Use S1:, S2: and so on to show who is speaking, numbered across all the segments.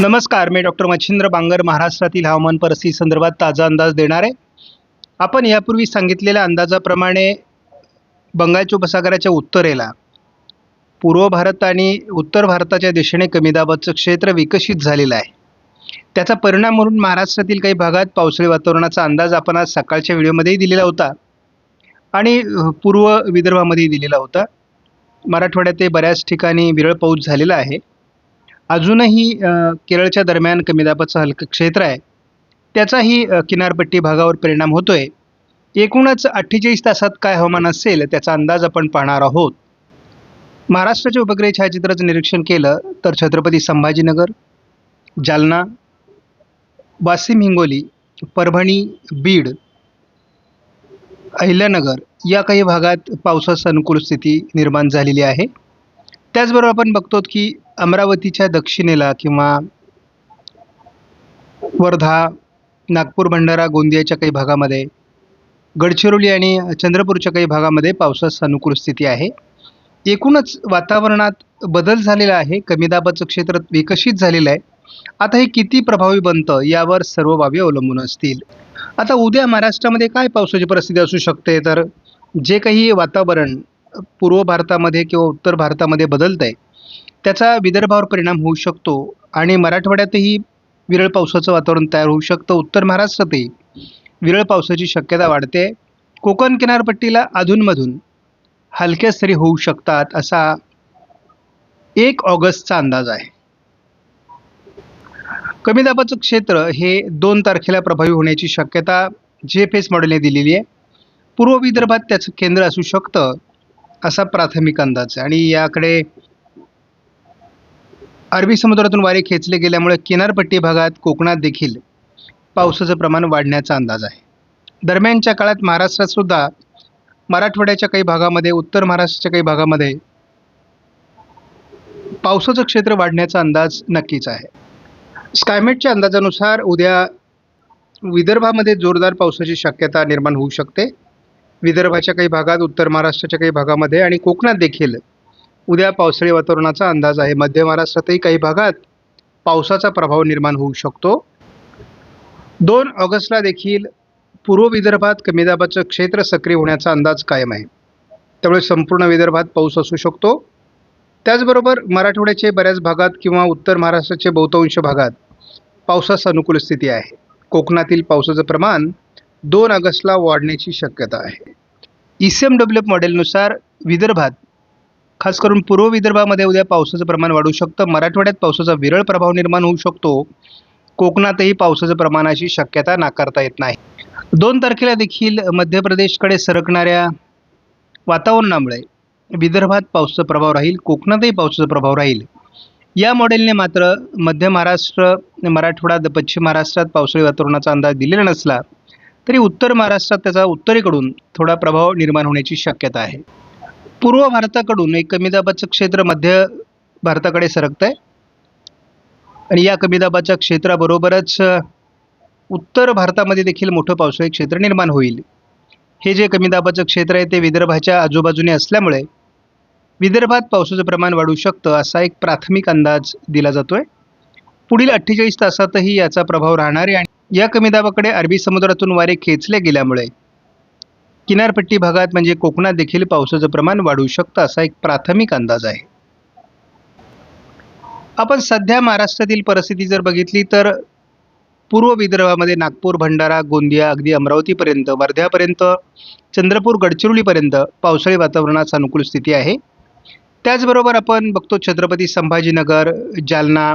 S1: नमस्कार मी डॉक्टर मच्छिंद्र बांगर महाराष्ट्रातील हवामान परिस्थिती संदर्भात ताजा अंदाज देणार आहे. आपण यापूर्वी सांगितलेल्या अंदाजाप्रमाणे बंगालच्या उपसागराच्या उत्तरेला पूर्व भारत आणि उत्तर भारताच्या दिशेने कमी दाबाचं क्षेत्र विकसित झालेलं आहे. त्याचा परिणाम म्हणून महाराष्ट्रातील काही भागात पावसाळी वातावरणाचा अंदाज आपण आज सकाळच्या व्हिडिओमध्येही दिलेला होता आणि पूर्व विदर्भामध्येही दिलेला होता. मराठवाड्यात बऱ्याच ठिकाणी विरळ पाऊस झालेला आहे. अजूनही केरळच्या दरम्यान कमी दाबाचं हलकं क्षेत्र आहे. त्याचाही किनारपट्टी भागावर परिणाम होतोय. एकूणच अठ्ठेचाळीस तासात काय हवामान असेल त्याचा अंदाज आपण पाहणार आहोत. महाराष्ट्राच्या उपग्रह छायाचित्राचं निरीक्षण केलं तर छत्रपती संभाजीनगर जालना वाशिम हिंगोली परभणी बीड अहिल्यानगर या काही भागात पावसास अनुकूल स्थिती निर्माण झालेली आहे. त्याचबरोबर आपण बघतो की अमरावतीच्या दक्षिणेला किंवा वर्धा नागपूर भंडारा गोंदियाच्या काही भागामध्ये गडचिरोली आणि चंद्रपूरच्या काही भागामध्ये पावसास अनुकूल स्थिती आहे. एकूणच वातावरणात बदल झालेला आहे. कमी दाबाचं क्षेत्र विकसित झालेलं आहे. आता हे किती प्रभावी बनतं यावर सर्व बाबी अवलंबून असतील. आता उद्या महाराष्ट्रामध्ये काय पावसाची परिस्थिती असू शकते? तर जे काही वातावरण पूर्व भारतामध्ये किंवा उत्तर भारतामध्ये बदलतं आहे त्याचा विदर्भावर परिणाम होऊ शकतो आणि मराठवाड्यातही विरळ पावसाचं वातावरण तयार होऊ शकतं. उत्तर महाराष्ट्रातही विरळ पावसाची शक्यता वाढते. कोकण किनारपट्टीला अधूनमधून हलक्या सरी होऊ शकतात असा एक ऑगस्टचा अंदाज आहे. कमी दाबाचं क्षेत्र हे दोन तारखेला प्रभावी होण्याची शक्यता जे एफ एस मॉडेलने दिलेली आहे. पूर्व विदर्भात त्याचं केंद्र असू शकतं. असा प्राथमिक अंदाज आहे. आणि याकडे अरबी समुद्रातून वारे खेचले गेल्यामुळे किनारपट्टी भागात कोकणात देखील पावसाचं प्रमाण वाढण्याचा अंदाज आहे. दरम्यानच्या काळात महाराष्ट्रात सुद्धा मराठवाड्याच्या काही भागामध्ये उत्तर महाराष्ट्राच्या काही भागामध्ये पावसाचं क्षेत्र वाढण्याचा अंदाज नक्कीच आहे. स्कायमेटच्या अंदाजानुसार उद्या विदर्भामध्ये जोरदार पावसाची शक्यता निर्माण होऊ शकते. विदर्भाच्या काही भागात उत्तर महाराष्ट्राच्या काही भागामध्ये आणि कोकणात देखील उद्या पावसाळी वातावरणाचा अंदाज आहे. मध्य महाराष्ट्रातही काही भागात पावसाचा प्रभाव निर्माण होऊ शकतो. दोन ऑगस्टला देखील पूर्व विदर्भात कमी दाबाचं क्षेत्र सक्रिय होण्याचा अंदाज कायम आहे. त्यामुळे संपूर्ण विदर्भात पाऊस असू शकतो. त्याचबरोबर मराठवाड्याचे बऱ्याच भागात किंवा उत्तर महाराष्ट्राचे बहुतांश भागात पावसास अनुकूल स्थिती आहे. कोकणातील पावसाचं प्रमाण दोन ऑगस्टला वाढण्याची शक्यता आहे. E C M W F मॉडेलनुसार विदर्भात खास करून पूर्व विदर्भामध्ये उद्या पावसाचं प्रमाण वाढू शकतं. मराठवाड्यात पावसाचा विरळ प्रभाव निर्माण होऊ शकतो. कोकणातही पावसाचं प्रमाणाची शक्यता नाकारता येत नाही. दोन तारखेला देखील मध्य प्रदेशकडे सरकणाऱ्या वातावरणामुळे विदर्भात पावसाचा प्रभाव राहील कोकणातही पावसाचा प्रभाव राहील. या मॉडेलने मात्र मध्य महाराष्ट्र मराठवाडा पश्चिम महाराष्ट्रात पावसाळी वातावरणाचा अंदाज दिलेला नसला तरी उत्तर महाराष्ट्रात त्याचा उत्तरेकडून थोडा प्रभाव निर्माण होण्याची शक्यता आहे. पूर्व भारताकडून एक कमी दाबाचं क्षेत्र मध्य भारताकडे सरकत आहे आणि या कमी दाबाच्या क्षेत्राबरोबरच उत्तर भारतामध्ये देखील मोठं पावसाळी क्षेत्र निर्माण होईल. हे जे कमी दाबाचं क्षेत्र आहे ते विदर्भाच्या आजूबाजूने असल्यामुळे विदर्भात पावसाचं प्रमाण वाढू शकतं असा एक प्राथमिक अंदाज दिला जातोय. पुढील अठ्ठेचाळीस तासातही याचा प्रभाव राहणार आहे आणि या कमी दाबाकडे अरबी समुद्रातून वारे खेचले गेल्यामुळे किनारपट्टी भागात म्हणजे कोकणात देखील पावसाचं प्रमाण वाढू शकतं असा एक प्राथमिक अंदाज आहे. आपण सध्या महाराष्ट्रातील परिस्थिती जर बघितली तर पूर्व विदर्भामध्ये नागपूर भंडारा गोंदिया अगदी अमरावतीपर्यंत वर्ध्यापर्यंत चंद्रपूर गडचिरोलीपर्यंत पावसाळी वातावरणाचा अनुकूल स्थिती आहे. त्याचबरोबर आपण बघतो छत्रपती संभाजीनगर जालना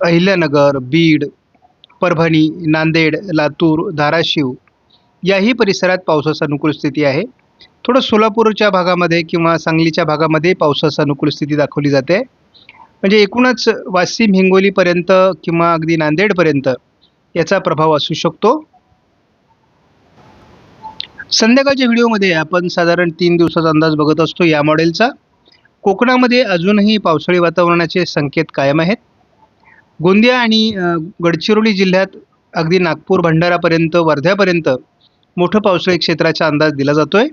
S1: अहिल्यानगर बीड परभणी नांदेड लातूर धाराशिव याही परिसरात पावसास अनुकूल स्थिती आहे. थोडं सोलापूरच्या भागामध्ये किंवा सांगलीच्या भागामध्ये पावसास अनुकूल स्थिती दाखवली जाते. म्हणजे एकूणच वाशिम हिंगोलीपर्यंत किंवा अगदी नांदेडपर्यंत याचा प्रभाव असू शकतो. संध्याकाळच्या व्हिडिओमध्ये आपण साधारण तीन दिवसाचा अंदाज बघत असतो या मॉडेलचा कोकणामध्ये अजूनही पावसाळी वातावरणाचे संकेत कायम आहेत. गोंदिया आणि गडचिरोली जिल्ह्यात अगदी नागपूर भंडारापर्यंत वर्ध्यापर्यंत मोठं पावसाळी क्षेत्राचा अंदाज दिला जातो आहे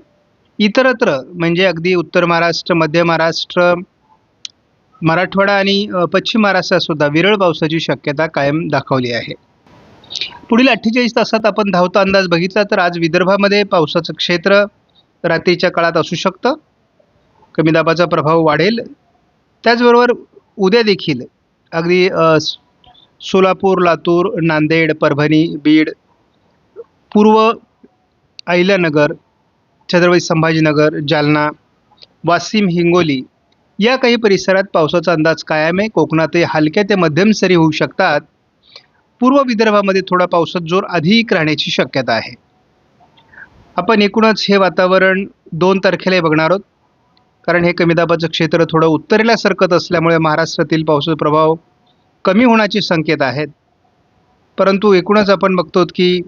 S1: इतरत्र म्हणजे अगदी उत्तर महाराष्ट्र मध्य महाराष्ट्र मराठवाडा आणि पश्चिम महाराष्ट्रातसुद्धा विरळ पावसाची शक्यता कायम दाखवली आहे. पुढील अठ्ठेचाळीस तासात आपण धावता अंदाज बघितला तर आज विदर्भामध्ये पावसाचं क्षेत्र रात्रीच्या काळात असू शकतं. कमी दाबाचा प्रभाव वाढेल. त्याचबरोबर उद्या देखील अगदी सोलापूर लातूर नांदेड परभणी बीड पूर्व अहिल्यानगर छत्रपती संभाजीनगर जालना वाशिम हिंगोली या काही परिसरात पावसाचा अंदाज कायम आहे. कोकणातही हलक्या ते मध्यम सरी होऊ शकतात. पूर्व विदर्भामध्ये थोडा पावसात जोर अधिक राहण्याची शक्यता आहे. आपण एकूणच हे वातावरण दोन तारखेलाही बघणार आहोत. कारण हे कमी दाबाचं क्षेत्र थोडं उत्तरेला सरकत असल्यामुळे महाराष्ट्रातील पावसाचा प्रभाव कमी होण्याचे संकेत आहेत. परंतु एकूणच आपण बघतो की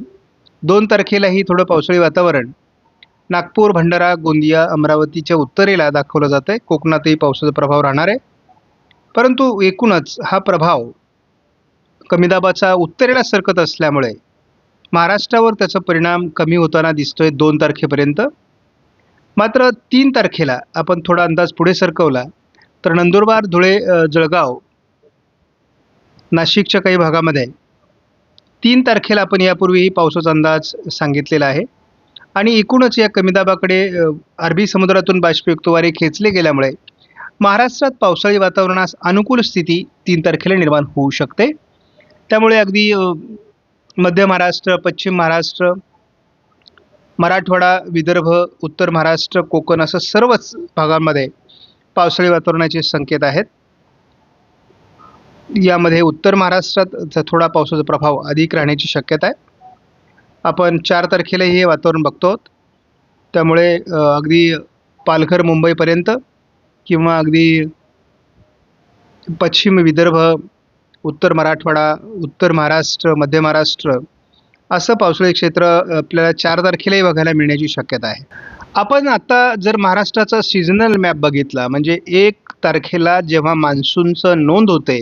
S1: दोन तारखेलाही थोडं पावसाळी वातावरण नागपूर भंडारा गोंदिया अमरावतीच्या उत्तरेला दाखवलं जातं आहे कोकणातही पावसाचा प्रभाव राहणार आहे. परंतु एकूणच हा प्रभाव कमी दाबाचा उत्तरेला सरकत असल्यामुळे महाराष्ट्रावर त्याचा परिणाम कमी होताना दिसतोय दोन तारखेपर्यंत. मात्र तीन तारखेला आपण थोडा अंदाज पुढे सरकवला तर नंदुरबार धुळे जळगाव नाशिकच्या काही भागामध्ये तीन तारखेला आपण यापूर्वीही पावसाचा अंदाज सांगितलेला आहे. आणि एकूणच या कमी दाबाकडे अरबी समुद्रातून बाष्पयुक्त वारे खेचले गेल्यामुळे महाराष्ट्रात पावसाळी वातावरणास अनुकूल स्थिती तीन तारखेला निर्माण होऊ शकते. त्यामुळे अगदी मध्य महाराष्ट्र पश्चिम महाराष्ट्र मराठवाडा विदर्भ उत्तर महाराष्ट्र कोकण असं सर्वच भागांमध्ये पावसाळी वातावरणाचे संकेत आहेत यामध्ये उत्तर महाराष्ट्रात थोडा पावसाचा प्रभाव अधिक राहण्याची शक्यता आहे आपण चार तारखेलाही हे वातावरण बघतो आहोत. त्यामुळे अगदी पालघर मुंबईपर्यंत किंवा अगदी पश्चिम विदर्भ उत्तर मराठवाडा उत्तर महाराष्ट्र मध्य महाराष्ट्र असं पावसाळी क्षेत्र आपल्याला चार तारखेलाही बघायला मिळण्याची शक्यता आहे. आपण आता जर महाराष्ट्राचा सीझनल मॅप बघितला म्हणजे एक तारखेला जेव्हा मान्सूनचं नोंद होते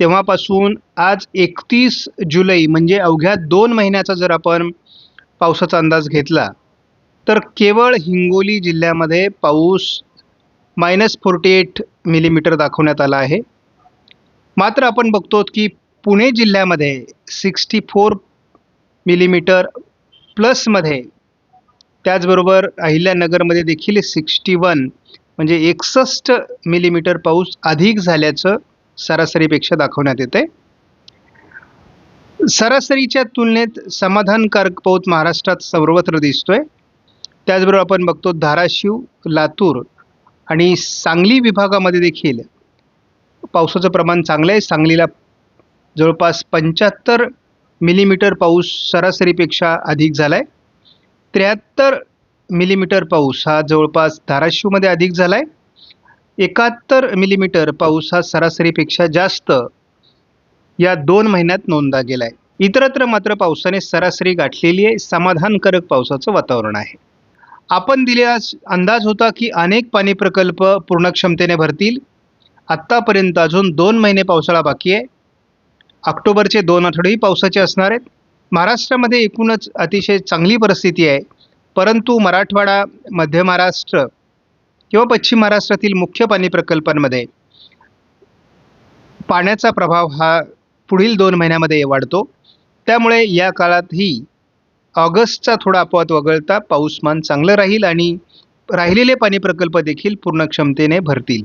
S1: तेव्हापासून आज एकतीस जुलै म्हणजे अवघ्या दोन महिन्याचा जर आपण पावसाचा अंदाज घेतला तर केवळ हिंगोली जिल्ह्यामध्ये पाऊस मायनस फोर्टी एट मिलीमीटर दाखवण्यात आला आहे. मात्र आपण बघतो की पुणे जिल्ह्यामध्ये सिक्स्टी फोर मिलीमीटर प्लसमध्ये त्याचबरोबर अहिल्यानगरमध्ये देखील सिक्स्टी वन म्हणजे एकसष्ट मिलीमीटर पाऊस अधिक झाल्याचं सरासरीपेक्षा दाखवण्यात येते सरासरीच्या तुलनेत समाधानकारक पाऊस महाराष्ट्रात सर्वत्र दिसतोय. त्याचबरोबर आपण बघतो धाराशिव लातूर आणि सांगली विभागामध्ये देखील पावसाचं प्रमाण चांगलं आहे. सांगलीला जवळपास पंच्याहत्तर मिलीमीटर पाऊस सरासरीपेक्षा अधिक झाला आहे त्र्याहत्तर मिलीमीटर पाऊस हा जवळपास धाराशिवमध्ये अधिक झाला आहे एकाहत्तर मिलीमीटर पाऊस हा सरासरीपेक्षा जास्त या दोन महिन्यात नोंदला गेला आहे इतरत्र मात्र पावसाने सरासरी गाठलेली आहे. समाधानकारक पावसाचं वातावरण आहे. आपण दिलेला अंदाज होता की अनेक पाणी प्रकल्प पूर्ण क्षमतेने भरतील. आत्तापर्यंत अजून दोन महिने पावसाळा बाकी आहे. ऑक्टोबरचे दोन आठवडेही पावसाचे असणार आहेत. महाराष्ट्रामध्ये एकूणच अतिशय चांगली परिस्थिती आहे. परंतु मराठवाडा मध्य महाराष्ट्र किंवा पश्चिम महाराष्ट्रातील मुख्य पाणी प्रकल्पांमध्ये पाण्याचा प्रभाव हा पुढील दोन महिन्यामध्ये वाढतो. त्यामुळे या काळातही ऑगस्टचा थोडा अपवाद वगळता पाऊसमान चांगलं राहील आणि राहिलेले पाणी प्रकल्प देखील पूर्ण क्षमतेने भरतील.